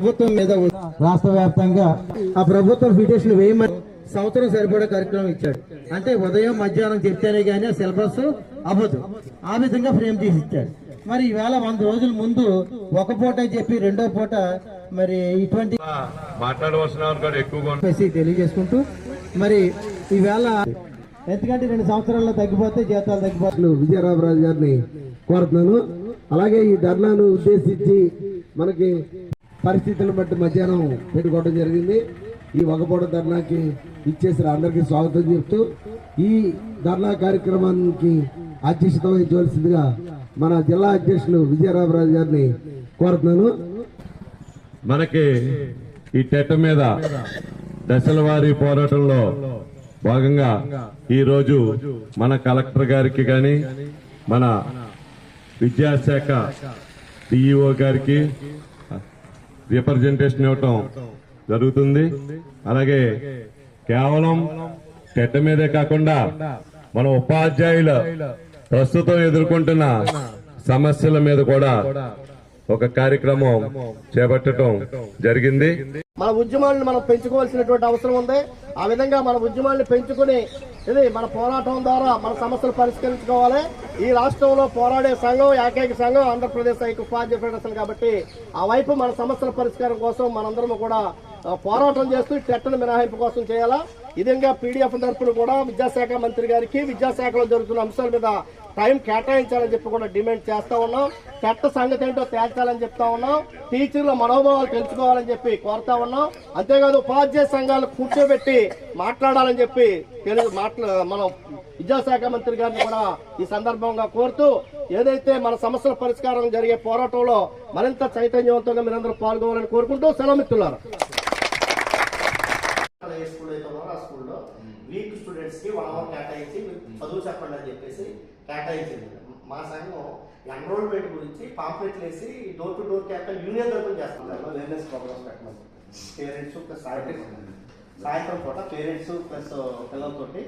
ప్రభుత్వం మీద ఉన్న రాష్ట్ర వ్యాప్తంగా ఆ ప్రభుత్వం ఫిటేషన్ వేయమని సంవత్సరం సరిపడే కార్యక్రమం ఇచ్చాడు. అంటే ఉదయం మధ్యాహ్నం చెప్తేనే కానీ ఆ సిలబస్ అవ్వదు. ఆ విధంగా ఫ్రేమ్ చేసి ఇచ్చాడు. మరి ఈవేళ వంద రోజుల ముందు ఒక పూట చెప్పి రెండో పూట మరి ఇటువంటి మాట్లాడవలసిన ఎక్కువగా తెలియజేసుకుంటూ మరి ఈవేళ ఎందుకంటే రెండు సంవత్సరాల్లో తగ్గిపోతే జీతాలు తగ్గిపోతే విజయరామరాజు గారిని కోరుతున్నాను. అలాగే ఈ ధర్నాను ఉద్దేశించి మనకి పరిస్థితులను బట్టి మధ్యాహ్నం పెట్టుకోవడం జరిగింది. ఈ వగపోట ధర్నాకి ఇచ్చేసిన అందరికీ స్వాగతం చెప్తూ ఈ ధర్నా కార్యక్రమానికి అధ్యక్షత వహించవలసిందిగా మన జిల్లా అధ్యక్షులు విజయరామరాజు గారిని కోరుతున్నాను. మనకి ఈ టెట్ మీద దశల వారీ పోరాటంలో భాగంగా ఈరోజు మన కలెక్టర్ గారికి కానీ మన విద్యాశాఖ డిఈఓ గారికి రిప్రజెంటేషన్ ఇవ్వటం జరుగుతుంది. అలాగే కేవలం టెట్ మీదే కాకుండా మన ఉపాధ్యాయుల ప్రస్తుతం ఎదుర్కొంటున్న సమస్యల మీద కూడా ఒక కార్యక్రమం చేపట్టడం జరిగింది. మన ఉద్యమాలను మనం పెంచుకోవాల్సినటువంటి అవసరం ఉంది. ఆ విధంగా మన ఉద్యమాలను పెంచుకుని ఇది మన పోరాటం ద్వారా మన సమస్యలు పరిష్కరించుకోవాలి. ఈ రాష్ట్రంలో పోరాడే సంఘం ఏకైక సంఘం ఆంధ్రప్రదేశ్ ఐక్య ఉపాధ్యాయ ఫెడరేషన్ కాబట్టి ఆ వైపు మన సమస్యల పరిష్కారం కోసం మనందరం కూడా పోరాటం చేస్తూ టెట్టను మినహాయింపు కోసం చేయాలా? ఇదంగా పీడిఎఫ్ తరఫున కూడా విద్యాశాఖ మంత్రి గారికి విద్యాశాఖలో జరుగుతున్న అంశాల మీద టైం కేటాయించాలని చెప్పి కూడా డిమాండ్ చేస్తా ఉన్నాం. చట్ట సంగతి ఏంటో తేల్చాలని చెప్తా ఉన్నాం. టీచర్ల మనోభావాలు తెలుసుకోవాలని చెప్పి కోరుతా ఉన్నాం. అంతేకాదు ఉపాధ్యాయ సంఘాలు కూర్చోబెట్టి మాట్లాడాలని చెప్పి తెలుగు మాట్లా మనం విద్యాశాఖ మంత్రి గారిని కూడా ఈ సందర్భంగా కోరుతూ ఏదైతే మన సమస్యల పరిష్కారం జరిగే పోరాటంలో మరింత చైతన్యవంతంగా మీరందరూ పాల్గొవాలని కోరుకుంటూ సెలవుమిత్తున్నారు స్కూల్లో వీక్ స్టూడెంట్స్కి వన్ అవర్ కేటాయించి చదువు చెప్పండి అని చెప్పేసి కేటాయించింది. మా సంఘం ఎన్రోల్మెంట్ గురించి పాంప్లెట్లు వేసి door to door campaign union తరఫున చేస్తున్నారు అవేర్నెస్ ప్రోగ్రామ్స్ పెట్టమని పేరెంట్స్ ప్లస్ సాయంత్రం పూట పేరెంట్స్ ప్లస్ పిల్లలతోటి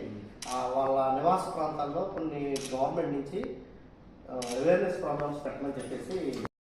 వాళ్ళ నివాస ప్రాంతాల్లో కొన్ని గవర్నమెంట్ నుంచి అవేర్నెస్ ప్రోగ్రామ్స్ పెట్టమని చెప్పేసి